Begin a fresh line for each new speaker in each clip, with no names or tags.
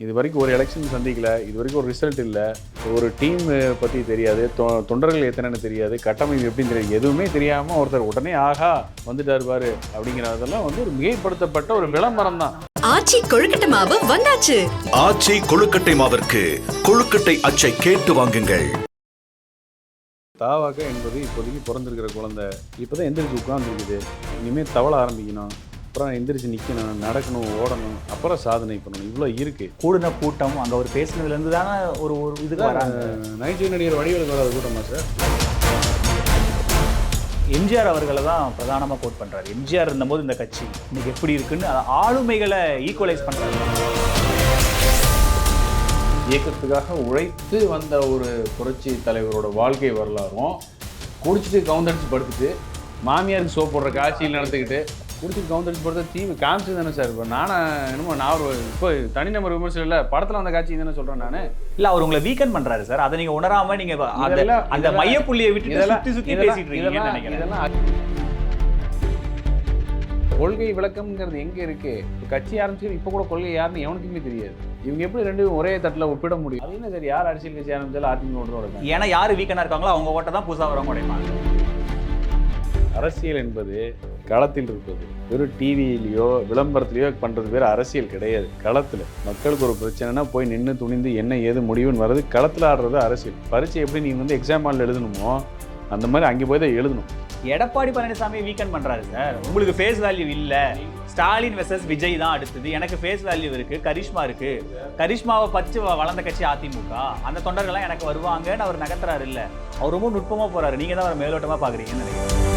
இது வரைக்கும் ஒரு எலெக்ஷன் சந்திக்கல இது வரைக்கும் ஒரு ரிசல்ட் இல்லை. ஒரு டீம் பற்றி தெரியாது தொ- தொண்டர்கள் எத்தனைன்னு தெரியாது கட்டமைப்பு எப்படின்னு தெரியாது எதுவுமே தெரியாமல் ஒருத்தர் உடனே ஆஹா வந்துட்டாரு பாரு அப்படிங்கிறதெல்லாம் வந்து ஒரு மிகைப்படுத்தப்பட்ட ஒரு விளம்பரம் தான்.
ஆச்சி கொழுக்கட்டை மாவு வந்தாச்சு.
ஆச்சி கொழுக்கட்டை மாவிற்கு கொழுக்கட்டை அச்சை கேட்டு வாங்குங்கள்.
தாவாக்க என்பது இப்போதைக்கு பிறந்திருக்கிற குழந்தை. இப்போ தான் எந்திரிச்சு உட்காந்துருக்குது இனிமேல் தவள ஆரம்பிக்கணும். அப்புறம் எந்திரிச்சு நிற்கணும் நடக்கணும் ஓடணும். அப்புறம் சாதனை பண்ணணும். இவ்வளோ இருக்குது
கூடின கூட்டம் அங்க அவர் பேசினதுல இருந்து தானே ஒரு ஒரு இதுக்கு வராங்க.
நகைச்சுவை நடிகர் வடிவேலுக்கு வராத கூட்டமா சார்?
எம்ஜிஆர் அவர்களை தான் பிரதானமா கோட் பண்றாரு. எம்ஜிஆர் இருந்தபோது இந்த கட்சி இன்னைக்கு எப்படி இருக்குன்னு அது ஆளுமைகளை ஈக்குவலைஸ் பண்றாரு.
இயக்கத்துக்காக உழைத்து வந்த ஒரு புரட்சி தலைவரோட வாழ்க்கை வரலாறும் குடிச்சிட்டு கவுந்தடிச்சு படுத்துட்டு மாமியாருக்கு சோப் போடுற காட்சியில் நடந்துக்கிட்டு குடிச்சிட்டு கவுந்தடிச்சு படுத்த தீம் காமிச்சு தானே சார் இப்போ நானே என்னமோ நான் ஒரு இப்போ தனிநபர் விமர்சனம் இல்லை படத்தில் வந்த காட்சி தானே சொல்கிறேன் நான்.
இல்ல அவர் உங்களை வீக்கன் பண்றாரு சார் அதை நீங்க உணராம நீங்க அந்த அந்த மையப்புள்ளியை விட்டு சுத்தி
இதெல்லாம்-
பேசிட்டு இருக்கீங்கன்னு நினைக்கிறேன்.
கொள்கை விளக்கம்ங்கிறது எங்க இருக்கு? இப்ப கட்சி ஆரம்பிச்சு இப்ப கூட கொள்கை யாருன்னு எவனுக்குமே தெரியாது. இவங்க எப்படி ரெண்டு ஒரே தட்டுல ஒப்பிட முடியும்? அது என்ன சரி யார் அரசியல் கட்சி ஆரம்பிச்சாலும் அதிமுக இருக்காங்க
ஏன்னா யாரு வீக்கனா இருக்காங்களோ அவங்க ஓட்ட தான் புதுசா வரவங்க உடைப்பாங்க.
அரசியல் என்பது களத்தில் இருப்பது வெறும் டிவியிலையோ விளம்பரத்திலையோ பண்ணுறது பேர் அரசியல் கிடையாது. களத்தில் மக்களுக்கு ஒரு பிரச்சனைனா போய் நின்று துணிந்து என்ன ஏது முடிவுன்னு வர்றது களத்தில் ஆடுறது அரசியல். பரீட்சை எப்படி நீங்கள் வந்து எக்ஸாம் ஹாலில் எழுதணுமோ அந்த மாதிரி அங்கே போய் தான் எழுதணும்.
எடப்பாடி பழனிசாமி வீக்கன் பண்ணுறாரு சார். உங்களுக்கு ஃபேஸ் வேல்யூ இல்லை. ஸ்டாலின் வெர்சஸ் விஜய் தான் அடுத்தது. எனக்கு ஃபேஸ் வேல்யூ இருக்குது கரிஷ்மா இருக்குது கரிஷ்மாவை பச்சு வ- வளர்ந்த கட்சி அதிமுக. அந்த தொண்டர்கள்லாம் எனக்கு வருவாங்கன்னு அவர் நகர்த்துறாரு இல்லை. அவர் ரொம்ப நுட்பமாக போகிறாரு நீங்கள் தான் அவர் மேலோட்டமாக பார்க்குறீங்கன்னு நினைக்கிறேன்.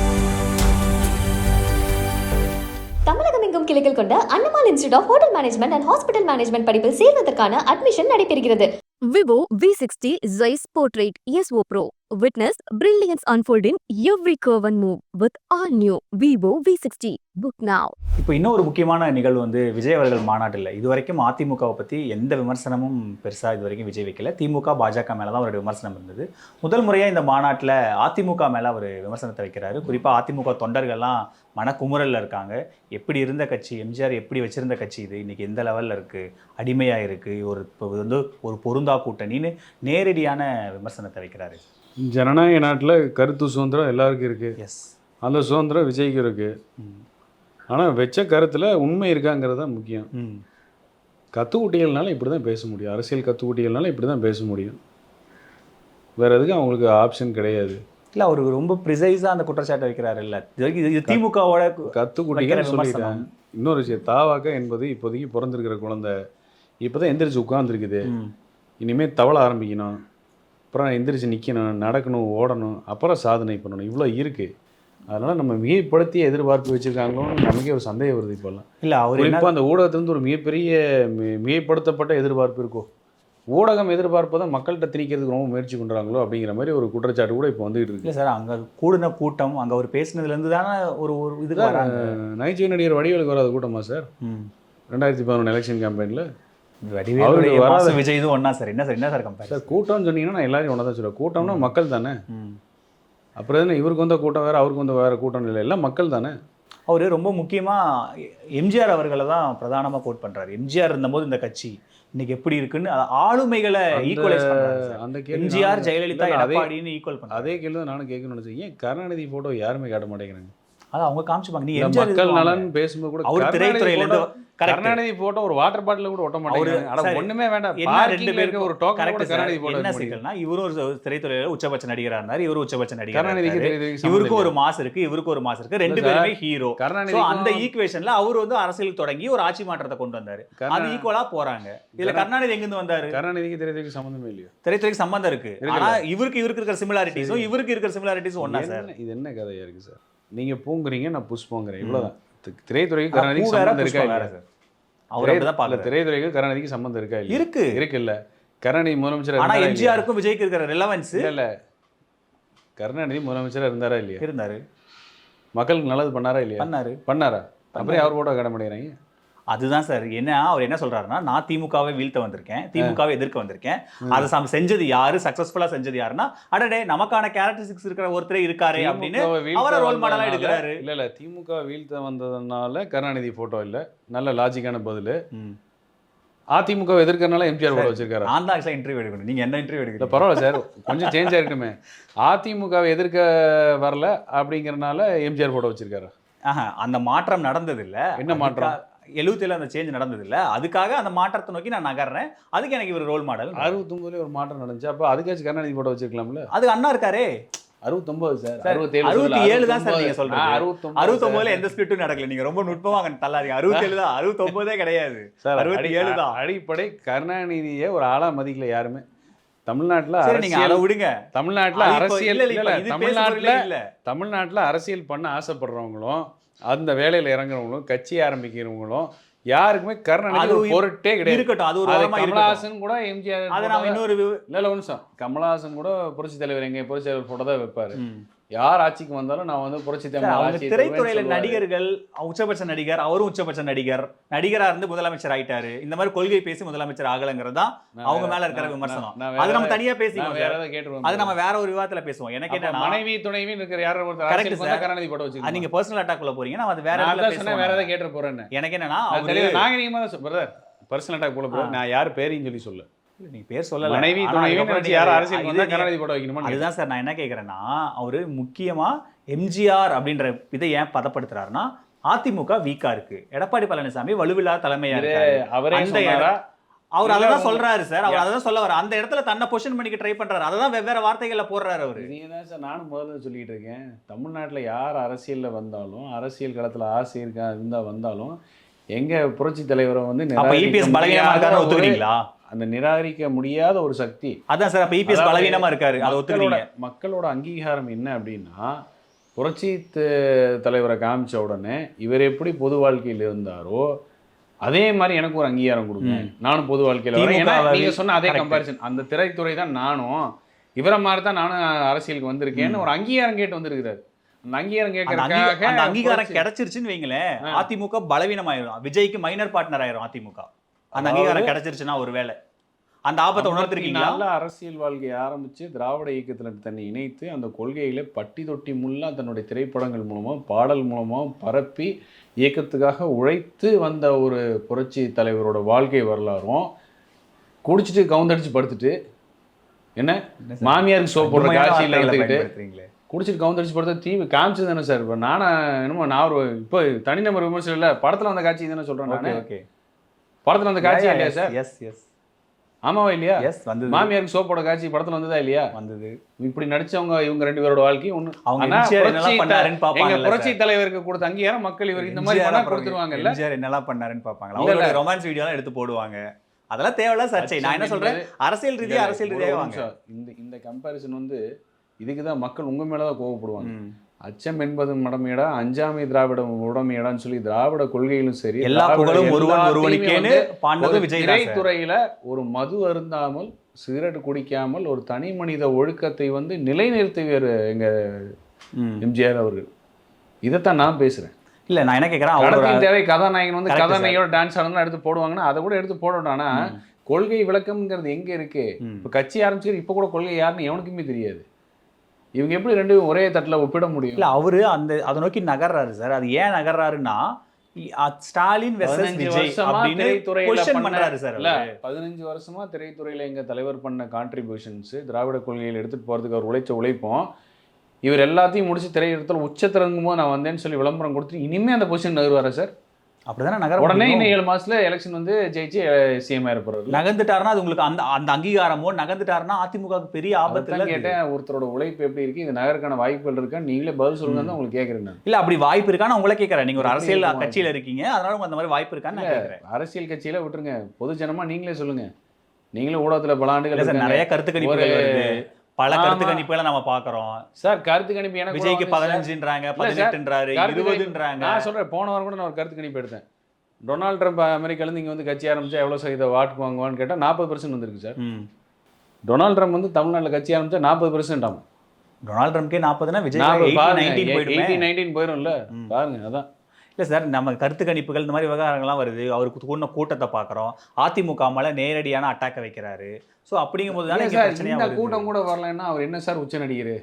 தமிழகம் எங்கும் கிளைகள் கொண்ட Annamal institute of hotel management and hospital management படிப்பில் சேர்வதற்கான அட்மிஷன் நடைபெறுகிறது.
Vivo V sixty Zeiss portrait so pro Witness brilliance unfold in every curve and move with all new Vivo V60. Book now.
இப்போ இன்னொரு முக்கியமான நிகழ்வு வந்து விஜய் அவர்கள் மாநாட்டில் இது வரைக்கும் அதிமுகவை பற்றி எந்த விமர்சனமும் பெருசாக இது வரைக்கும் விஜய் வைக்கல. திமுக பாஜக மேலே தான் அவருடைய விமர்சனம் இருந்தது. முதல் முறையாக இந்த மாநாட்டில் அதிமுக மேலே அவர் விமர்சனத்தை வைக்கிறாரு. குறிப்பாக அதிமுக தொண்டர்கள்லாம் மனக்குமுறலில் இருக்காங்க. எப்படி இருந்த கட்சி எம்ஜிஆர் எப்படி வச்சிருந்த கட்சி இது? இன்றைக்கி எந்த லெவலில் இருக்குது அடிமையாக இருக்குது ஒரு இப்போ வந்து ஒரு பொருந்தா கூட்டணின்னு நேரடியான விமர்சனத்தை வைக்கிறாரு.
ஜனநாயக நாட்டில் கருத்து சுதந்திரம் எல்லாருக்கும் இருக்கு.
எஸ்
அந்த சுதந்திரம் விஜய்க்கு இருக்கு. ஆனால் வச்ச கருத்தில் உண்மை இருக்காங்கிறது தான் முக்கியம். கத்துக்குட்டிகள்னால இப்படி தான் பேச முடியும். அரசியல் கத்துக்குட்டிகள்னால இப்படி தான் பேச முடியும். வேற எதுக்கு அவங்களுக்கு ஆப்ஷன் கிடையாது.
இல்லை அவர் ரொம்ப ப்ரிசைஸாக அந்த குற்றச்சாட்டை வைக்கிறாரு இல்லை. இது திமுகவோட
கத்துக்குட்டிகள். சொல்லிட்டேன் இன்னொரு விஷயம் தாவாக்க என்பது இப்போதைக்கு பிறந்திருக்கிற குழந்தை. இப்போ தான் எந்திரிச்சு உட்காந்துருக்குது. இனிமேல் தவள ஆரம்பிக்கணும். அப்புறம் எந்திரிச்சு நிற்கணும் நடக்கணும் ஓடணும் அப்புறம் சாதனை பண்ணணும். இவ்வளோ இருக்குது அதனால் நம்ம மிகைப்படுத்தி எதிர்பார்ப்பு வச்சுருக்காங்களோன்னு நமக்கே ஒரு சந்தேகம் வருது இப்போல்லாம்
இல்ல அவர்
குறிப்பாக அந்த ஊடகத்திலிருந்து ஒரு மிகப்பெரிய மிகைப்படுத்தப்பட்ட எதிர்பார்ப்பு இருக்கோ. ஊடகம் எதிர்பார்ப்பை தான் மக்கள்கிட்ட திணிக்கிறதுக்கு ரொம்ப முயற்சி பண்ணுறாங்களோ அப்படிங்கிற மாதிரி ஒரு குற்றச்சாட்டு கூட இப்போ வந்துகிட்டு இருக்கு.
சார் அங்க கூடின கூட்டம் அங்க அவர் பேசினதுல இருந்து தானே ஒரு ஒரு வராங்க.
நகைச்சுவை நடிகர் வடிவேலுக்கு வராத கூட்டமா சார். ரெண்டாயிரத்தி பதினொன்று எலெக்ஷன் கேம்பெயினில்
வடிவேலுடைய
அவருக்கு வராத-
மாச விஜய் இதுவும் ஒண்ணா சார்? என்ன சார் என்ன சார் கம்பேர்
சார் கூட்டம்னு சொன்னீங்கன்னா நான் எல்லாரையும் ஒன்றா தான் சொல்லுவேன். கூட்டம்னா மக்கள் தானே? அப்புறம் என்ன இவருக்கு வந்த கூட்டம் வேறு அவருக்கு வந்த வேறு கூட்டம் இல்லை. எல்லாம் மக்கள் தானே?
அவர் ரொம்ப முக்கியமா எம்ஜிஆர் அவர்களை தான் பிரதானமா கோட் பண்றாரு. எம்ஜிஆர் இருந்தபோது இந்த கட்சி இன்னைக்கு எப்படி இருக்குன்னு ஆளுமைகளை ஈக்குவலைஸ்.
அந்த
எம்ஜிஆர் ஜெயலலிதா எடப்பாடின்னு ஈக்குவல் பண்றாரு.
அதே கேள்வி நானும் கேட்கணும்னு நினைச்சேன். ஏன் கருணாநிதி ஃபோட்டோ யாருமே காட்ட மாட்டேங்கிறாங்க?
அது அவங்க காமிச்சுப்பாங்க. நீ
மக்கள் நலன். பேசும்போது கூட
அவர் திரைத்துறையில இருந்து.
கருணாநிதி போட்டோ ஒரு வாட்டர் பாட்டில் கூட ஒட்ட அட
சரி.
ஒண்ணுமே வேண்டாம்.
ரெண்டு பேருக்கு
ஒரு டோக்கன்
கரெக்ட்
கூட கருணாநிதி போட்டோ
என்ன. சிக்கல்னா இவரும் ஒரு திரைத்துறையில உச்சபட்ச நடிகரா இருந்தாரு இவரும் உச்சபட்ச நடிகரா இவருக்கும் ஒரு மாஸ் இருக்கு இவருக்கும் ஒரு மாஸ் இருக்கு. ரெண்டு பேருமே ஹீரோ
கருணாநிதி
அந்த ஈக்குவேஷன்ல அவர் வந்து அரசியல் தொடங்கி ஒரு ஆட்சி மாற்றத்தை கொண்டு வந்தாரு. அது ஈக்குவலா போறாங்க. இதுல
கருணா-
கருணாநிதி எங்க இருந்து வந்தாரு?
கருணாநிதிக்கு தெரியுதுக்கு சம்மந்தமே இல்லையோ?
திரைத்துறைக்கு சம்பந்தம் இருக்கு. ஆனா இவருக்கு இவருக்கு இருக்கிற சிமிலாரிட்டிஸும். இவருக்கு இருக்கிற சிமிலாரிட்டிஸும் ஒண்ணா சார்
இது என்ன கதையா இருக்கு சார் நீங்க பூங்குறீங்க நான் புஷ்போங்கிறேன். இவ்வளவுதான். தி- திரைத்துறைக்கு கருணாநிதிக்கு சம்மந்தம் இருக்கா
சார். அவர் அப்படிதான்
இல்ல, திரைத்துறைக்கு கருணாநிதிக்கு சம்மந்தம் இருக்கா இல்லையா?
இருக்கு.
இருக்கு இல்ல கருணாநிதி முதலமைச்சர்
ஆனா
இருந்தாரா இல்லையா?
எம்ஜிஆருக்கும் விஜய்க்கு இருக்கிற ரிலவன்ஸ்
இல்ல இல்ல. கருணாநிதி முதலமைச்சரா இருந்தாரா இல்லையா?
இருந்தாரு.
மக்களுக்கு நல்லது பண்ணாரா இல்லையா?
பண்ணாரு.
பண்ணாரா? அப்புறம் அவர் போட்டோ காட்ட மாட்டேங்கிறாங்க
அதுதான் சார். என்ன அவர் என்ன சொல்றாருன்னா நான் திமுகவை வீழ்த்த வந்திருக்கேன் திமுகவை எதிர்க்க வந்திருக்கேன். அதை செஞ்சது யாரு? சக்சஸ்ஃபுல்லா செஞ்சது யாருன்னா அடடே நமக்கான கேரக்டரிஸ்டிக்ஸ் இருக்கிற ஒருத்தரே இருக்காரே அப்படின்னு அவரை ரோல் மாடலா எடுக்கிறாரு.
இல்ல இல்ல. திமுக வீழ்த்த வந்ததுனால கருணாநிதி போட்டோ இல்ல. நல்ல லாஜிக்கான பதில். அதிமுக எதிர்க்கறனால எம்ஜிஆர் போட வச்சிருக்காரு?
நான் தான் இன்டர்வியூ எடுக்கணும். நீங்க என்ன இன்டர்வியூ எடுக்கணும்
பரவாயில்ல சார். கொஞ்சம் சேஞ்ச் ஆயிருக்குமே அதிமுகவை எதிர்க்க வரல அப்படிங்கறனால எம்ஜிஆர் போட வச்சிருக்காரு?
ஆஹா அந்த மாற்றம் நடந்தது இல்ல
என்ன மாற்றம்?
எழுபத்தில அந்த சேஞ்ச் நடந்தது இல்ல அதுக்காக அந்த மாற்றத்தை நோக்கி நான் நகர்றேன். அதுக்கு எனக்கு இவர் ரோல் மாடல்
அறுபத்தொன்பதுல ஒரு மாற்றம் நடந்துச்சு. அப்ப அதுக்காச்சும் கருணாநிதி போட வச்சிருக்கலாம்ல?
அதுக்கு அண்ணா இருக்காரே.
அறுபத்தொன்பது சார்.
அறுபத்தி ஏழு தான் சார் நீங்க
69.
சொல்றது.
ஆ, அறுபத்தொன்பது
அறுபத்தொன்பதுல. எந்த ஸ்பிரிட்டும் நடக்கல. நீங்க ரொம்ப நுட்பமா அங்க தள்ளாதீங்க. அறுபத்தேழு தான். அறுபத்தொன்பதே கிடையாது.
சார்
அறுபத்தி ஏழு தான்.
அடிப்படை கருணாநிதியை ஒரு ஆளா மதிக்கல யாருமே. தமிழ்நாட்டுல
அதை
அரசியல்
விடுங்க.
தமிழ்நாட்டுல
அது
அரசியல் தமிழ்நாட்டுல தமிழ்நாட்டுல அரசியல் பண்ண ஆசைப்படுறவங்களும் அந்த வேலையில இறங்குறவங்களும் கட்சி ஆரம்பிக்கிறவங்களும் யாருக்குமே ஒரு பொருட்டே கிடையாது.
இருக்கட்டும் அது ஒரு
கமலஹாசன் கூட எம்ஜிஆர்
அதை
photo
நாம
தான்-
இன்னொரு
இல்ல நிமிஷம் கமலஹாசன் கூட புரட்சி தலைவர் எங்க புரட்சி தலைவர் போட்டோ தான் வைப்பாரு. யார் ஆட்சிக்கு வந்தாலும் நான் வந்து புரட்சி ஆட்சியை
திரைத்துறையில. நடிகர்கள் உச்சபட்ச நடிகர் அவரும் உச்சபட்ச நடிகர் நடிகரா இருந்து முதலமைச்சர் ஆயிட்டாரு. இந்த மாதிரி கொள்கை பேசி முதலமைச்சர் ஆகலைங்கிறது தான் அவங்க மேல இருக்கிற விமர்சனம். அது நம்ம தனியா
கேட்டுருவேன்
அது நம்ம வேற ஒரு விவாதத்துல பேசுவோம். எனக்கு என்னன்னா
மனைவி துணைவி இருக்கிற அரசியலுக்கு வந்தா
சார்.
கருணாநிதி
அது
வச்சுக்கோங்க
நீங்க பர்சனல் அட்டாக்ல போறீங்க. நான் அது வேற
சொன்னேன் வேற ஏதாவது கேட்டு போறேன்னு.
எனக்கு என்னன்னா
நாகரிகமா தான் பிரதர் பர்சனல் அட்டாக் போல. நான் யார் பேரையும் சொல்லி சொல்ல.
நீங்க பேர் சொல்லல.
மனைவி
ஆனா
துணைவி
அதுக்கப்புறம்
நினைச்சு
நீங்க
யார்
அது-
அரசியல்
இது
வந்தா
நீங்க-
கருணாநிதி போட்டோ வைக்கணுமா
அதுதான் சார் நான் என்ன கேட்குறேன்னா அவரு முக்கியமா எம்ஜிஆர் அப்படின்ற இதை ஏன் பதப்படுத்துறாருன்னா அதிமுக வீக்கா இருக்கு. எடப்பாடி பழனிசாமி வலுவில்லாத தலைமையா இருக்காரு.
அவரே
அந்த அவர் அதை தான் சொல்றாரு சார். அவர் அதை தான் சொல்ல வர அந்த இடத்துல தன்னை பொசிஷன் பண்ணிக்க ட்ரை பண்றாரு. அதை தான் வெவ்வேறு வார்த்தைகள்ல போடுறாரு அவரு.
நீங்க தான் சார் நானும் முதல்ல சொல்லிட்டு இருக்கேன். தமிழ்நாட்டுல யார் அரசியல்ல வந்தாலும் அரசியல் களத்துல ஆசை இருக்கா இருந்தா வந்தாலும் எங்க புரட்சி தலைவரை வந்து
இபிஎஸ்
ஒரு-
ஒத்துக்கிறீங்களா?
அந்த நிராகரிக்க முடியாத ஒரு சக்தி.
அதான் சார் அப்ப இபிஎஸ்
அதாவது
பலவீனமா இருக்காரு. அதை ஒத்துக்கிறீங்க.
மக்களோட அங்கீகாரம் என்ன அப்படின்னா புரட்சி தலைவரை காமிச்ச உடனே இவர் எப்படி பொது வாழ்க்கையில் இருந்தாரோ அதே மாதிரி எனக்கு ஒரு அங்கீகாரம் கொடுங்க. நானும் பொது வாழ்க்கையில் வரேன். ஏன்னா
திமுக
நீங்க சொன்ன அதே. கம்பாரிசன் அந்த திரைத்துறை தான் நானும். இவரை மாதிரி தான் நானும் அரசியலுக்கு வந்திருக்கேன்னு ஒரு அங்கீகாரம் கேட்டு வந்திருக்கிறாரு. அந்த அங்கீகாரம் கேட்கறதுக்காக
அங்கீகாரம் கிடைச்சிருச்சுன்னு வைங்களேன். அதிமுக பலவீனமாயிரும். விஜய்க்கு மைனர் பார்ட்னர் ஆயிரும் அதிமுக. அந்த அங்கீகாரம் கிடைச்சிருச்சுன்னா ஒரு வேலை அந்த ஆபத்தை உணர்த்திருக்கீங்களா?
நல்ல அரசியல் வாழ்க்கையை ஆரம்பிச்சு திராவிட இயக்கத்துல தன்னை இணைத்து அந்த கொள்கைகளை பட்டி தொட்டி முள்ளா தன்னுடைய திரைப்படங்கள் மூலமா பாடல் மூலமா பரப்பி இயக்கத்துக்காக உழைத்து வந்த ஒரு புரட்சி தலைவரோட வாழ்க்கை வரலாறும் குடிச்சிட்டு கவுந்தடிச்சு படுத்துட்டு என்ன? மாமியாருக்கு சோப் போடுற காட்சியில் எடுத்துக்கிட்டு. குடிச்சிட்டு கவுந்தடிச்சு படுத்த தீவு காமிச்சது தானே சார்? இப்போ நானா என்னமோ நான் ஒரு இப்போ தனிநபர் விமர்சனம் இல்லை படத்துல வந்த காட்சி தானே சொல்றேன்
ஓகே
நான்.
ஓகே.
படத்துல வந்த காட்சி இல்லையா சார்?
எஸ் எஸ்
ஆமாவா இல்லையா?
எஸ் வந்தது.
மாமியாருக்கு சோப் போட காட்சி படத்துல வந்ததா இல்லையா?
வந்தது.
இப்படி நடிச்சவங்க இவங்க ரெண்டு பேரோட வாழ்க்கை ஒண்ணு.
அவங்க
புரட்சி. தலைவருக்கு கொடுத்த அங்கீகாரம் மக்கள் இவர் இந்த மாதிரி
அப்புறம்
கொடுத்துருவாங்கல்ல?
என்னெல்லாம் பண்ணாருன்னு
இல்ல.
அவங்களோட ரொமான்ஸ் வீடியோலாம் எடுத்து போடுவாங்க. அதெல்லாம் தேவையில்ல சர்ச்சை நான் என்ன சொல்றேன்? அரசியல் ரீதியா அரசியல் ரீதியாக வாங்க.
இந்த இந்த கம்பாரிசன் வந்து இதுக்கு தான் மக்கள் உங்க மேலதான் கோவப்படுவாங்க. அச்சம் என்பது மடமையடா அஞ்சாமை திராவிட உடமையடான்னு சொல்லி திராவிட கொள்கையிலும் சரி
எல்லா புகழும் ஒருவன் ஒருவனுக்கேன்னு பாண்டது
ஒரு
விஜய்
மது அருந்தாமல் சிகரெட் குடிக்காமல் ஒரு தனி மனித ஒழுக்கத்தை வந்து நிலைநிறுத்தியவர் எங்க. எம்ஜிஆர் அவர்கள். இதைத்தான் நான் பேசுறேன்.
இல்ல நான் என்ன
படத்தின் தேவை கதாநாயகன் வந்து கதாநாயகியோட டான்ஸ் ஆடணும் எடுத்து போடுவாங்கன்னா அதை கூட எடுத்து போடணும் ஆனா கொள்கை விளக்கம்ங்கிறது எங்க இருக்கு. இப்ப கட்சி ஆரம்பிச்சு இப்ப கூட கொள்கை யாருன்னு எவனுக்குமே தெரியாது. இவங்க எப்படி ரெண்டு ஒரே தட்டுல ஒப்பிட முடியும்?
இல்ல அவரு அந்த அதை நோக்கி நகர்றாரு சார். அது ஏன் நகர்றாருன்னா ஸ்டாலின் பண்றாரு சார்.
பதினஞ்சு வருஷமா திரைத்துறையில எங்க தலைவர் பண்ண கான்ட்ரிபியூஷன்ஸ் திராவிட கொள்கையில் எடுத்துட்டு போறதுக்கு அவர் உழைச்ச உழைப்போம் இவர் எல்லாத்தையும் முடிச்சு திரையிடத்தில் உச்சத்திறங்கும் போது நான் வந்தேன்னு சொல்லி விளம்பரம் கொடுத்து இனிமே அந்த பொசிஷன் நகருவாரா சார்?
அப்படிதானே நகர
உடனே. இன்னும் ஏழு மாசத்துல எலெக்ஷன் வந்து ஜெயிச்சு சிஎம் ஆயிருப்பாரு
நகர்ந்துட்டாருன்னா அது உங்களுக்கு அந்த அந்த அங்கீகாரமோ நகர்ந்துட்டாருன்னா அதிமுகவுக்கு பெரிய ஆபத்து
அதான்
இல்ல? அது.
கேட்டேன். ஒருத்தரோட உழைப்பு எப்படி இருக்கு? இது நகருக்கான வாய்ப்புகள் இருக்கா? நீங்களே பதில் சொல்லுங்க உங்களுக்கு கேட்கறேன்
இல்ல அப்படி வாய்ப்பு இருக்கான்னு உங்களை கேட்கறேன் நீங்க ஒரு அரசியல் கட்சியில இருக்கீங்க. அதனால அந்த மாதிரி வாய்ப்பு இருக்கான்னு நான் கேட்கறேன்
அரசியல் கட்சியில விட்டுருங்க. பொது ஜனமா நீங்களே சொல்லுங்க. நீங்களும் ஊடகத்துல பல ஆண்டுகள்.
நிறைய கருத்து கணிப்புகள் பல. கருத்து கணிப்புகளை நம்ம பாக்குறோம்
சார் கருத்து கணிப்பு எனக்கு
விஜய்க்கு
சார்,
பதினஞ்சுன்றாங்க
சார்,
பதினெட்டுன்றாரு இருபதுன்றாங்க.
நான் சொல்றேன் போன வாரம் கூட நான் ஒரு கருத்து கணிப்பு எடுத்தேன். டொனால்ட் ட்ரம்ப் அமெரிக்கால இருந்து இங்க வந்து கட்சி ஆரம்பிச்சா எவ்வளவு சதவீத வாக்கு வாங்குவான்னு கேட்டா நாற்பது பர்சன்ட் வந்திருக்கு சார். டொனால்ட் ட்ரம்ப் வந்து தமிழ்நாட்டுல கட்சி ஆரம்பிச்சா நாற்பது பர்சன்ட் ஆகும்.
டொனால்ட் ட்ரம்ப்கே நாற்பதுனா விஜய் நைன்டீன் போயிடுமே.
போயிடும்ல. பாருங்க அதான்.
இல்ல சார் நம்ம கருத்து கணிப்புகள் இந்த மாதிரி விவகாரங்கள்லாம் வருது. அவருக்கு கூடின கூட்டத்தை பார்க்குறோம் அதிமுக மேல நேரடியான அட்டாக்கை வைக்கிறாரு. ஸோ அப்படிங்கும்போது தானே
இந்த. கூட்டம் கூட வரலன்னா அவர் என்ன சார் உச்ச நடிகர்?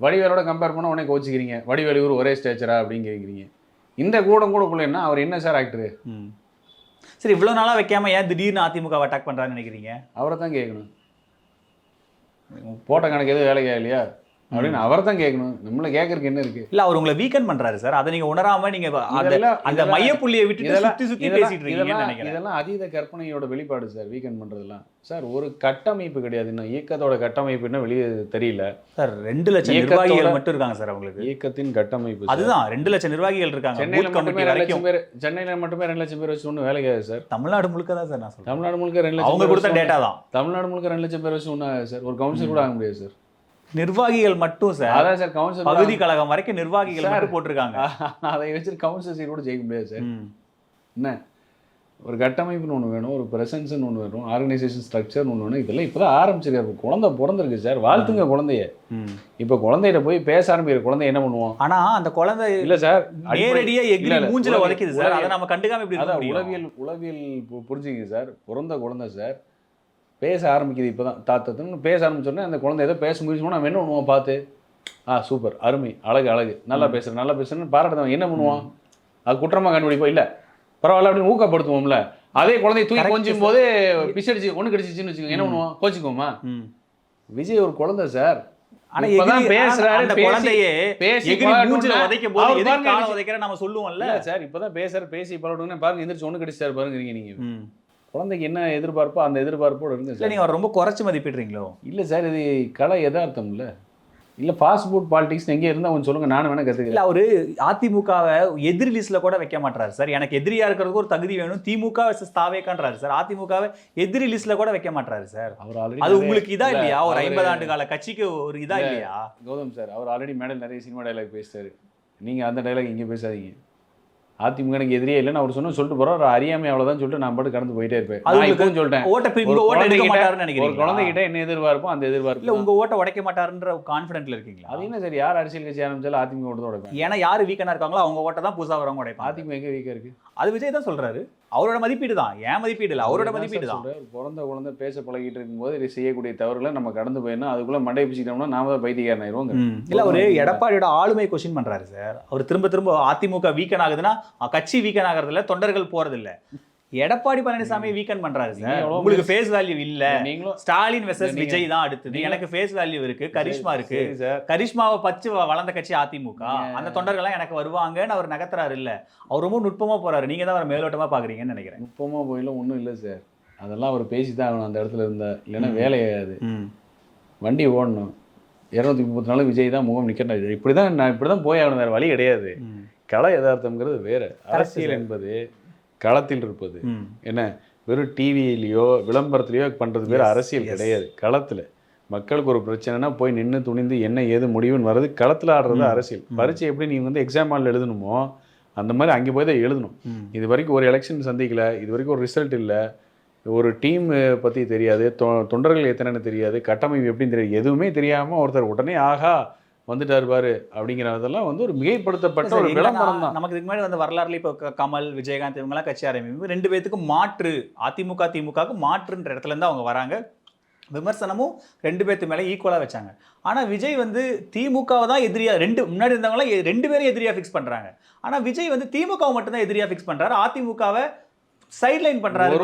வடிவேலோட கம்பேர் பண்ண உடனே கோச்சிக்கிறீங்க வடிவேலு இவர் ஒரே ஸ்டேச்சரா அப்படின்னு கேட்குறீங்க இந்த கூட்டம் கூட என்ன? அவர் என்ன சார் ஆக்டர்
ம். சரி இவ்வளவு நாளா வைக்காம ஏன் திடீர்னு அதிமுக அட்டாக் பண்றாங்கன்னு நினைக்கிறீங்க?
அவரை தான் கேட்கணும் போட்ட கணக்கு எதுவும் வேலைக்கு இல்லையா? அப்படின்னு அவரை தான் கேட்கணும். நம்மள கேட்கறதுக்கு என்ன இருக்கு?
இல்ல அவர் உங்களை வீக்கன் பண்றாரு சார் அதை நீங்க உணராம நீங்க அந்த மையப்புள்ளியை விட்டுட்டு
இதெல்லாம்
சுத்தி சுத்தி பேசிட்டு இருக்கீங்கன்னு
இதெல்லாம் அதீத கற்பனையோட வெளிப்பாடு சார் வீக்கெண்ட் பண்றதெல்லாம். சார் ஒரு கட்டமைப்பு கிடையாது. இன்னும் இயக்கத்தோட கட்டமைப்பு என்ன வெளியே தெரியல.
சார் ரெண்டு லட்சம் நிர்வாகிகள் மட்டும் இருக்காங்க சார் அவங்களுக்கு.
இயக்கத்தின் கட்டமைப்பு.
அதுதான் ரெண்டு லட்சம் நிர்வாகிகள் இருக்காங்க.
சென்னையில மட்டுமே ரெண்டு லட்சம் பேர் சென்னையில மட்டுமே ரெண்டு லட்சம் பேர் வச்சு ஒன்றும் வேலை கிடையாது சார்
தமிழ்நாடு முழுக்க தான் சார் நான் சொல்றேன்.
தமிழ்நாடு முழுக்க ரெண்டு லட்சம்
அவங்க கொடுத்த டேட்டா தான்.
தமிழ்நாடு முழுக்க ரெண்டு லட்சம் பேர் வச்சு ஒன்றும் ஆகாது சார் ஒரு கவுன்சில் கூட ஆக முடியாது சார்
நிர்வாகிகள் மட்டும் சார்.
அதான் சார் கவுன்சில்
பகுதி கழகம் வரைக்கும் நிர்வாகிகள். மட்டும் போட்டிருக்காங்க.
அதை வச்சு கவுன்சில் சீட் கூட ஜெயிக்க முடியாது சார். என்ன? ஒரு கட்டமைப்புன்னு ஒன்று வேணும் ஒரு ப்ரெசன்ஸ்னு ஒன்று வேணும் ஆர்கனைசேஷன் ஸ்ட்ரக்சர்னு ஒன்று வேணும். இதெல்லாம் இப்போ தான் ஆரம்பிச்சிருக்காரு குழந்தை பிறந்திருக்கு சார். வாழ்த்துங்க குழந்தைய. இப்போ குழந்தைகிட்ட போய் பேச ஆரம்பிக்கிற குழந்தை என்ன பண்ணுவோம்
ஆனா அந்த குழந்தை
இல்ல சார்
நேரடியா
இல்ல,
எகிரி
இல்ல,
மூஞ்சில உதைக்குது சார். அதை. நம்ம கண்டுக்காம இப்படி
உளவியல் உளவியல் புரிஞ்சுங்க சார். பிறந்த குழந்தை சார். பேச ஆரம்பிக்குது இப்போ தான் தாத்தத்துன்னு பேச ஆரம்பிச்சோடனே அந்த குழந்தை ஏதோ பேச முயற்சி பண்ணா நம்ம என்ன பண்ணுவோம் பார்த்து? ஆ சூப்பர் அருமை அழகு அழகு. நல்லா பேசுறேன் நல்லா பேசுறேன்னு பாராட்டுதான் என்ன பண்ணுவோம் அது குற்றமா கண்டுபிடிப்போம். இல்ல பரவாயில்ல அப்படின்னு ஊக்கப்படுத்துவோம்ல. அதே குழந்தைய தூக்கி கொஞ்சும் போது பிச்சடிச்சு ஒண்ணு கடிச்சிச்சுன்னு வச்சுக்கோங்க. என்ன பண்ணுவோம் கோச்சிக்குவோமா?
ம்.
விஜய் ஒரு குழந்தை சார். பேசுறாரு, பேசி- பாருங்க,
காலம் உதைக்கிற நம்ம சொல்லுவோம்ல.
இல்ல சார் இப்பதான் பேசுற பேசி பழகணும்னு பாருங்க எந்திரிச்சு ஒண்ணு கடிச்சாரு பாருங்க நீங்க. குழந்தைக்கு என்ன எதிர்பார்ப்போ அந்த எதிர்பார்ப்போட இருங்க
இல்ல
சார்.
நீங்க அவரை ரொம்ப குறைச்சு மதிப்பிடுறீங்களோ?
இல்ல சார் இது கலை யதார்த்தம் இல்ல இல்ல ஃபாஸ்ட் ஃபுட் பாலிடிக்ஸ் எங்கே இருந்தா கொஞ்சம் சொல்லுங்க நானும் வேணா
இல்ல
கத்துக்கிறேன்
அவரு அதிமுகவை எதிரி லிஸ்ட்ல கூட வைக்க மாட்டாரு சார். எனக்கு எதிரியா இருக்கிறதுக்கு ஒரு தகுதி வேணும். திமுக வர்சஸ் தாவேக்கான்றாரு சார். அதிமுகவை எதிரி லிஸ்ட்ல கூட வைக்க மாட்டாரு சார்.
அவர் ஆல்ரெடி
அது உங்களுக்கு இதா இல்லையா? ஒரு ஐம்பது ஆண்டு கால கட்சிக்கு ஒரு இதா
இல்ல.
இல்லையா?
கௌதம் சார் அவர் ஆல்ரெடி மேடையில் நிறைய சினிமா டைலாக் பேசிட்டாரு. நீங்க அந்த டைலாக் இங்க பேசாதீங்க. அதிமுக எனக்கு எதிரியே இல்லைன்னு அவர் சொன்ன சொல்லிட்டு போறோம் அவர் அறியாமை அவ்வளவுதான் சொல்லிட்டு நான் பாட்டு கடந்து போயிட்டே இருப்பேன்.
அது
நான்
உங்களுக்கு
இப்பவும் சொல்லிட்டேன்
ஓட்ட பி-
ஒரு
உங்க ஓட்ட எடுக்க
குழந்தைகிட்ட-
மாட்டாருன்னு
ஒரு
நினைக்கிறீங்க
குழந்தைகிட்ட என்ன எதிர்பார்ப்போ அந்த
இல்ல
எதிர்பார்ப்பு
உங்க ஓட்ட உடைக்க மாட்டாருன்ற கான்பிடென்ட்ல இருக்கீங்களா?
அது என்ன சார் யார் அரசியல் கட்சி ஆரம்பிச்சாலும் அதிமுக ஓட்டு தான்
ஏன்னா யாரு வீக்கனா இருக்காங்களோ அவங்க ஓட்ட தான் புதுசா வரவங்க உடைப்பாங்க.
அதிமுக எங்க வீக்கா இருக்கு?
அது விஜய் தான் சொல்றாரு. அவரோட மதிப்பீடு தான். ஏன் மதிப்பீடு இல்ல அவரோட மதிப்பீடு தான்.
பிறந்த குழந்தை பேச பழகிட்டு இருக்கும்போது இது செய்யக்கூடிய தவறுகளை நம்ம கடந்து போயிடணும். அதுக்குள்ள மண்டை பிடிச்சிட்டோம்னா நாம தான் பைத்தியக்காரன் ஆயிடுவோம்.
இல்ல அவரு எடப்பாடியோட ஆளுமை கொஸ்டின் பண்றாரு சார். அவர் திரும்ப திரும்ப அதிமுக வீக்கன் ஆகுதுன்னா கட்சி வீக்கன் ஆகுறது இல்ல தொண்டர்கள் போறது இல்ல எடப்பாடி பழனிசாமி வீக்கன் பண்றாரு சார் உங்களுக்கு ஃபேஸ் வேல்யூ இல்ல.
நீங்களும்
ஸ்டாலின் வெர்சஸ் விஜய் தான் அடுத்தது. எனக்கு ஃபேஸ் வேல்யூ இருக்கு கரிஷ்மா இருக்கு. கரிஷ்மாவை பச்சு வளர்ந்த கட்சி அதிமுக. அந்த தொண்டர்கள்லாம் எனக்கு வருவாங்கன்னு அவர் நகர்த்துறாரு இல்ல. அவர் ரொம்ப நுட்பமா போறாரு. நீங்க தான் அவர் மேலோட்டமா பாக்குறீங்கன்னு நினைக்கிறேன்.
முப்பமா போயிலும் ஒன்றும் இல்லை சார் அதெல்லாம் அவர் பேசி தான் ஆகணும் அந்த இடத்துல இருந்தா. இல்லைன்னா வேலையாகாது வண்டி ஓடணும். இரநூத்தி முப்பத்தி நாலு விஜய் தான் முகம் நிற்கணும் இப்படி தான் நான் இப்படி தான் போய் ஆகணும் வேறு வழி கிடையாது. கள யதார்த்தம்ங்கிறது வேற. அரசியல். என்பது களத்தில் இருப்பது. என்ன வெறும் டிவியிலையோ விளம்பரத்துலையோ பண்றது பேர் அரசியல். கிடையாது களத்துல மக்களுக்கு ஒரு பிரச்சனைனா போய் நின்று துணிந்து என்ன ஏது முடிவுன்னு வர்றது களத்துல ஆடுறது. அரசியல். பரீட்சை எப்படி நீங்க வந்து எக்ஸாம் ஹாலில் எழுதணுமோ அந்த மாதிரி அங்கே போய் தான் எழுதணும். இது வரைக்கும் ஒரு எலெக்ஷன் சந்திக்கல இது வரைக்கும் ஒரு ரிசல்ட் இல்லை ஒரு டீம் பற்றி தெரியாது தொ- தொண்டர்கள் எத்தனைன்னு தெரியாது கட்டமைப்பு எப்படின்னு தெரியாது எதுவுமே தெரியாமல் ஒருத்தர் உடனே ஆஹா வந்துட்டார் பாரு அப்படிங்கிறதெல்லாம் வந்து ஒரு மிகைப்படுத்தப்பட்ட ஒரு விளம்பரம் தான்.
நமக்கு இதுக்கு முன்னாடி வந்து வரலாறுல இப்போ கமல் விஜயகாந்த் இவங்கெல்லாம் கட்சி ஆரம்பிக்கும் ரெண்டு பேத்துக்கும் மாற்று அதிமுக திமுகவுக்கு மாற்றுன்ற இடத்துல இருந்து அவங்க வராங்க. விமர்சனமும் ரெண்டு பேர்த்து மேலே ஈக்குவலாக வச்சாங்க. ஆனால் விஜய் வந்து திமுகவை தான் எதிரியா ரெண்டு முன்னாடி இருந்தவங்களாம் ரெண்டு பேரும் எதிரியா ஃபிக்ஸ் பண்றாங்க. ஆனால் விஜய் வந்து திமுகவை மட்டும்தான் எதிரியா ஃபிக்ஸ் பண்றாரு. அதிமுகவை சைட்லைன் பண்றாரு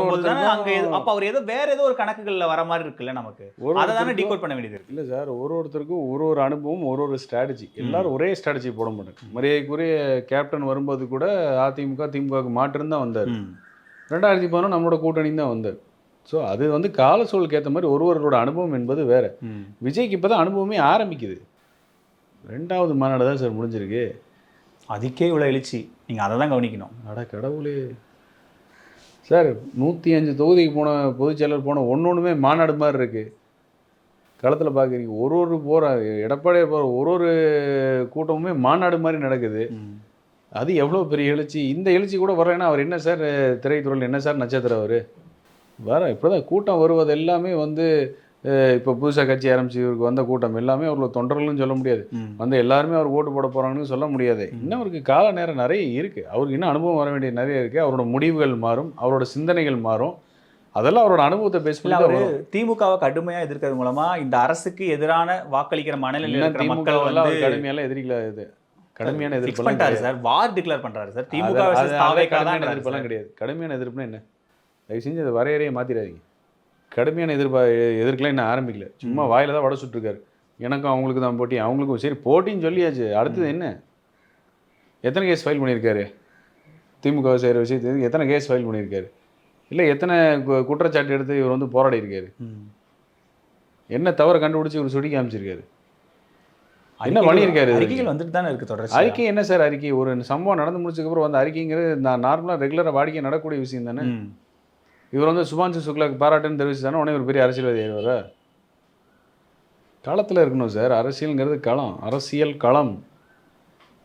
அங்க அப்ப அவர் ஏதோ வேற ஏதோ ஒரு கணக்குகள்ல வர மாதிரி இருக்குல்ல நமக்கு. அதை தானே டீகோட் பண்ண வேண்டியது இருக்கு.
இல்லை சார் ஒரு ஒருத்தருக்கும் ஒரு ஒரு அனுபவம் ஒரு ஒரு ஸ்ட்ராட்டஜி எல்லாரும் ஒரே ஸ்ட்ராட்டஜி போட மாட்டாங்க. மரியாதைக்குரிய கேப்டன் வரும்போது கூட அதிமுக திமுகவுக்கு மாற்றம் தான் வந்தார். ரெண்டாயிரத்தி பதினொன்று நம்மளோட கூட்டணி தான் வந்தார். ஸோ அது வந்து கால சூழலுக்கு ஏற்ற மாதிரி ஒருவரோட அனுபவம் என்பது வேற. விஜய்க்கு இப்போ தான் அனுபவமே ஆரம்பிக்குது. ரெண்டாவது மாநாடு தான் சார் முடிஞ்சிருக்கு.
அதுக்கே இவ்வளவு எழுச்சி. நீங்க அதை தான் கவனிக்கணும்.
அட கடவுளே. சார் நூற்றி அஞ்சு தொகுதிக்கு போன பொதுச் செயலர் போன ஒன்று ஒன்றுமே மாநாடு மாதிரி இருக்கு. களத்தில் பார்க்குறீங்க ஒரு ஒரு போகிற எடப்பாடியார் போகிற ஒரு ஒரு கூட்டமுமே மாநாடு மாதிரி நடக்குது. அது எவ்வளோ பெரிய எழுச்சி? இந்த எழுச்சி கூட வரலைன்னா அவர் என்ன சார் திரைத்துறையில் என்ன சார் நட்சத்திரம் அவர்? வர இப்போ தான் கூட்டம் வருவது எல்லாமே வந்து இப்போ புதுசாக கட்சி ஆரம்பிச்சு இவருக்கு வந்த கூட்டம் எல்லாமே அவர்கள் தொண்டர்கள்னு சொல்ல முடியாது. வந்து எல்லாருமே அவர் ஓட்டு போட போகிறாங்கன்னு சொல்ல முடியாது. இன்னும் அவருக்கு கால நேரம் நிறைய இருக்குது அவருக்கு இன்னும் அனுபவம் வர வேண்டிய நிறைய இருக்குது அவரோட முடிவுகள் மாறும். அவரோட சிந்தனைகள் மாறும். அதெல்லாம் அவரோட அனுபவத்தை பேஸ் பண்ணி
அவரு திமுகவை கடுமையா எதிர்க்கிறது மூலமா இந்த அரசுக்கு எதிரான வாக்களிக்கிற மனநிலையில்
திமுக
வந்து
அவர் கடுமையெல்லாம் எதிரிக்கல இது கடுமையான
பண்ணிட்டாரு
கிடையாது.
சார். வார் டிக்ளேர் பண்றாரு சார். திமுக
எதிர்ப்பெல்லாம் கிடையாது. கடுமையான எதிர்ப்புனா என்ன? தயவு செஞ்சு அதை வரையறையை மாற்றிடாதீங்க கடுமையான எதிர்பா எதிர்க்கலாம் இன்னும் ஆரம்பிக்கல. சும்மா வாயில தான் வட சுட்டுருக்காரு. எனக்கும் அவங்களுக்கு தான் போட்டி அவங்களுக்கும் சரி போட்டின்னு சொல்லியாச்சு. அடுத்தது என்ன? எத்தனை கேஸ் ஃபைல் பண்ணியிருக்காரு? திமுக செய்கிற விஷயத்துக்கு எத்தனை கேஸ் ஃபைல் பண்ணியிருக்காரு? இல்லை எத்தனை குற்றச்சாட்டு எடுத்து இவர் வந்து போராடி இருக்காரு. என்ன தவற கண்டுபிடிச்சி இவர் சுட்டி காமிச்சிருக்காரு? என்ன பண்ணியிருக்காரு?
அறிக்கைகள் வந்துட்டு தானே இருக்கு தொடர்ச்சி
அறிக்கை என்ன சார் அறிக்கை? ஒரு சம்பவம் நடந்து முடிச்சதுக்கப்புறம் வந்த அறிக்கைங்கிறது நான் நார்மலாக ரெகுலராக வாடிக்கை நடக்கக்கூடிய விஷயம் தானே? இவர் வந்து சுபான்சு சுக்லாக்கு பாராட்டுன்னு தெரிவிச்சு தானே உடனே ஒரு பெரிய அரசியல்வாதி ஆயிடுவாரா? களத்தில் இருக்கணும் சார். அரசியலுங்கிறது களம். அரசியல் களம்.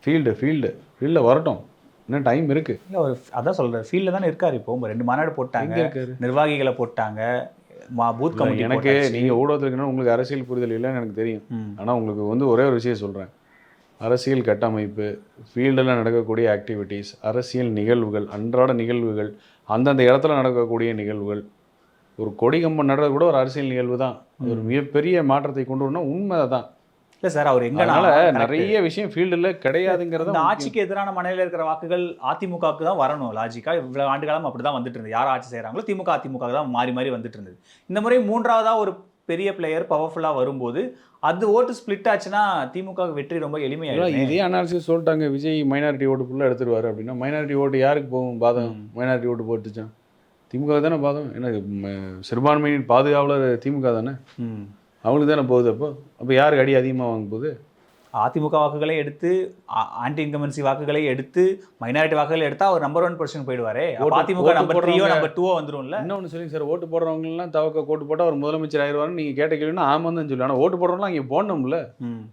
ஃபீல்டு ஃபீல்டு ஃபீல்டில் வரட்டும். இன்னும் டைம் இருக்கு.
இல்ல ஒரு அதான் சொல்றேன். ஃபீல்ட்ல தானே இருக்காரு இப்போ. ரெண்டு மாநாடு போட்டாங்க. நிர்வாகிகளை போட்டாங்க. மா பூத் கமிட்டி
எனக்கு நீங்கள் ஊடகத்தில் இருக்கணும் உங்களுக்கு அரசியல் புரிதல் இல்லைன்னு எனக்கு தெரியும். ஆனால் உங்களுக்கு வந்து ஒரே ஒரு விஷயம் சொல்கிறேன் அரசியல் கட்டமைப்பு ஃபீல்டில் நடக்கக்கூடிய ஆக்டிவிட்டீஸ் அரசியல் நிகழ்வுகள் அன்றாட நிகழ்வுகள் அந்தந்த இடத்துல நடக்கக்கூடிய நிகழ்வுகள். ஒரு கொடி கம்பம் நடுறது கூட ஒரு அரசியல் நிகழ்வு தான். ஒரு மிகப்பெரிய மாற்றத்தை கொண்டு வரணும். உண்மை தான்
இல்ல சார் அவர் எங்க
அதனால நிறைய விஷயம் ஃபீல்டில் கிடையாதுங்கிறத
ஆட்சிக்கு எதிரான மனநிலையில் இருக்கிற வாக்குகள் அதிமுகவுக்கு தான் வரணும். லாஜிக்கா இவ்வளவு ஆண்டு காலம் அப்படிதான் வந்துட்டு இருந்தது. யார் ஆட்சி செய்றாங்களோ திமுக அதிமுக தான் மாறி மாறி வந்துட்டு இருந்தது. இந்த முறை மூன்றாவதா ஒரு பெரிய பிளேயர் பவர்ஃபுல்லா வரும்போது அது ஓட்டு ஸ்பிளிட் ஆச்சுன்னா திமுக வெற்றி ரொம்ப எளிமையாயிடும்.
இதே அனாலிசிஸ் சொல்லிட்டாங்க விஜய் மைனாரிட்டி ஓட்டு ஃபுல்லாக எடுத்துருவாரு அப்படின்னா மைனாரிட்டி ஓட்டு யாருக்கு போகும் பாதம் மைனாரிட்டி ஓட்டு போட்டுச்சான் திமுக தானே பாதம் என்ன சிறுபான்மையின் பாதுகாவலர் திமுக தானே?
ம்.
அவங்களுக்கு தானே போகுது அப்போ? அப்போ யாருக்கு அடி அதிகமாக வாங்க போகுது?
அதிமுக வாக்குகளை எடுத்து ஆன்டி இன்கமன்சி வாக்குகளை எடுத்து மைனாரிட்டி வாக்குகளை எடுத்தா அவர் நம்பர் ஒன் பொசிஷன் போயிடுவாரு. அதிமுக நம்பர் த்ரீயோ நம்பர் டூவோ வந்துரும்ல.
இன்னொன்று சொல்லுங்க சார் ஓட்டு போடுறவங்கலாம் தவக்க ஓட்டு போட்டால் அவர் முதலமைச்சர் ஆயிடுவாருன்னு நீங்கள் கேட்ட கேள்வினா ஆமாம் தான் சொல்லி ஆனால் ஓட்டு போடுறவங்களாம் இங்கே போடணும்ல.
ம்.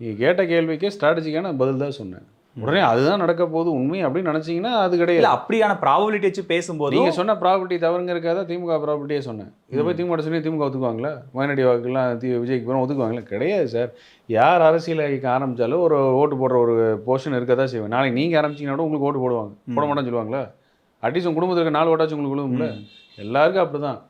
நீங்கள் கேட்ட கேள்விக்கே ஸ்ட்ராட்டஜிக்கான பதில் தான் சொன்னேன். உடனே அதுதான் நடக்க போகுது உண்மை அப்படின்னு நினச்சிங்கன்னா அது கிடையாது.
அப்படியான ப்ராபபிலிட்டி வச்சு பேசும்போது
நீங்க சொன்ன ப்ராப்பர்ட்டி தவறுங்கிறக்காக திமுக ப்ராப்பர்ட்டியே சொன்னேன். இதை போய் திமுக சொல்லி திமுக ஒத்துக்குவாங்களா? மைனாரிட்டி வாக்குலாம் தி விஜய்க்கு போகிறோம் ஒத்துக்குவாங்களா? கிடையாது சார். யார் அரசியல் ஆரம்பிச்சாலும் ஒரு ஓட்டு போடுற ஒரு போர்ஷன் இருக்க தான் செய்வேன். நாளைக்கு நீங்கள் ஆரம்பிச்சீங்கன்னா கூட உங்களுக்கு ஓட்டு போடுவாங்க. போட மாட்டேன்னு சொல்லுவாங்களா? அட்லீஸ்ட் உங்க குடும்பத்துக்கு நாலு ஓட்டாச்சும் உங்களுக்கு விழுவும்ல எல்லாருக்கும் அப்படிதான்.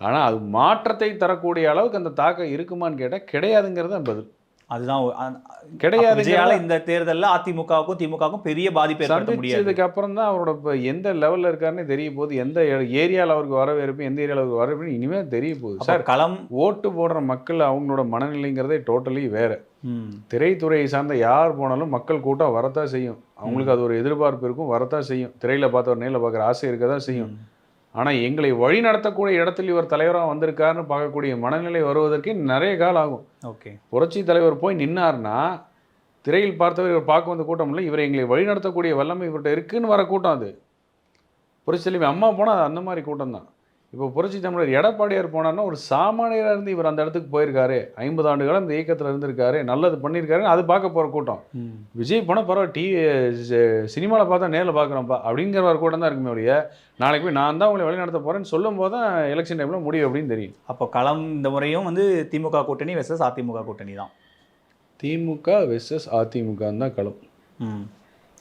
ஆனா அது மாற்றத்தை தரக்கூடிய அளவுக்கு அந்த தாக்கம் இருக்குமான்னு கேட்டால் கிடையாதுங்கிறது தான் பதில்.
அதுதான்
கிடையாது
விஜயால இந்த தேர்தல்ல அதிமுகவுக்கும் திமுகவுக்கும் பெரிய பாதிப்பு ஏற்படுத்த முடியாது.
அப்புறம் தான் அவரோட இப்போ எந்த லெவல்ல இருக்காருன்னு தெரிய போகுது எந்த ஏரியாவில் அவருக்கு வரவேற்பு எந்த ஏரியாவில் அவருக்கு வரவேற்பு இனிமேல் தெரிய போகுது சார்
களம்
ஓட்டு போடுற மக்கள் அவங்களோட மனநிலைங்கிறதே டோட்டலி வேற. திரைத்துறையை சார்ந்த யார் போனாலும் மக்கள் கூட்டம் வரத்தான் செய்யும். அவங்களுக்கு அது ஒரு எதிர்பார்ப்பு இருக்கும் வரத்தான் செய்யும். திரையில பார்த்த ஒரு நேரில் பார்க்குற ஆசை இருக்க தான் செய்யும் ஆனா எங்களை வழி நடத்தக்கூடிய இடத்துல இவர் தலைவராக வந்திருக்காருன்னு பார்க்கக்கூடிய மனநிலை வருவதற்கு நிறைய காலம் ஆகும்.
ஓகே.
புரட்சி தலைவர் போய் நின்னார்னா திரையில் பார்த்தவர் இவர் பார்க்க வந்த கூட்டம் இல்லை இவர் எங்களை வழிநடத்தக்கூடிய வல்லமை இவர்கிட்ட இருக்குன்னு வர கூட்டம் அது. புரட்சி தலைவி அம்மா போனால் அது அந்த மாதிரி கூட்டம் தான். இப்போ புரட்சி தமிழர் எடப்பாடியார் போனார்னா ஒரு சாமானியராக இருந்து இவர் அந்த இடத்துக்கு போயிருக்காரு. ஐம்பது ஆண்டு காலம் இந்த இயக்கத்தில் இருந்திருக்காரு. நல்லது பண்ணியிருக்காரு அது பார்க்க போகிற கூட்டம். விஜய் போனால் பரவாயில்ல டிவி சினிமாவில் பார்த்தா நேரில் பார்க்குறோம்ப்பா அப்படிங்கிற ஒரு கூட்டம் தான் இருக்குமே ஒழிய நாளைக்கு போய் நான் தான் உங்களை வழிநடத்த போகிறேன்னு சொல்லும் போது தான் எலெக்ஷன் டைமில் முடியும் அப்படின்னு தெரியும்.
அப்போ களம் இந்த முறையும் வந்து திமுக கூட்டணி வெர்சஸ் அதிமுக கூட்டணி தான்.
திமுக வெர்சஸ் அதிமுக தான் களம்.
ம்.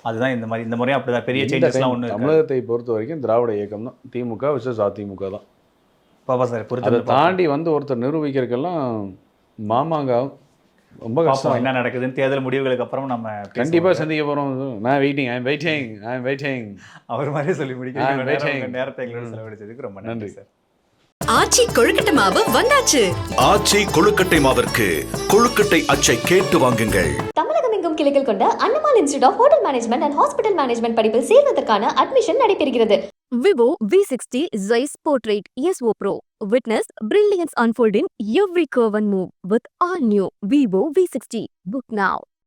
அதுதான் இந்த மாதிரி இந்த முறையும் அப்படிதான். பெரிய சேஞ்சஸ்லாம் ஒன்று
தமிழகத்தை பொறுத்த வரைக்கும் திராவிட இயக்கம் தான். திமுக விசஸ் அதிமுக தான்.
பாப்பா சார்
அதை
பொறுத்து
தாண்டி வந்து ஒருத்தர் நிரூபிக்கிறதுக்கெல்லாம் மாமாங்க ரொம்ப கஷ்டம்.
என்ன நடக்குதுன்னு தேர்தல் முடிவுகளுக்கு அப்புறம் நம்ம பேசுவோம்.
கண்டிப்பா சந்திக்க போறோம். நான் waiting I waiting I waiting
அவர் மாதிரி சொல்லி முடிக்க
ஆ,
இவ்வளவு நேரம்
waiting.
உங்க நேரத்தை எங்களோட செலவழிச்சதுக்கு ரொம்ப
நன்றி.
சார்.
ஆச்சி கொழுக்கட்டை மாவு வந்தாச்சு
ஆச்சி கொழுக்கட்டை மாவிற்கு கொழுக்கட்டை அச்சை கேட்டு வாங்குங்கள்
தமிழகம் எங்கும் கிளைகள் கொண்ட Annamalai institute of hotel management and hospital management படிப்பில் சேர்வதற்கான அட்மிஷன் நடைபெறுகிறது
Vivo V60 Zeiss Portrait ESO Pro. Witness brilliance unfold in every curve and move with all new Vivo V60. Book now.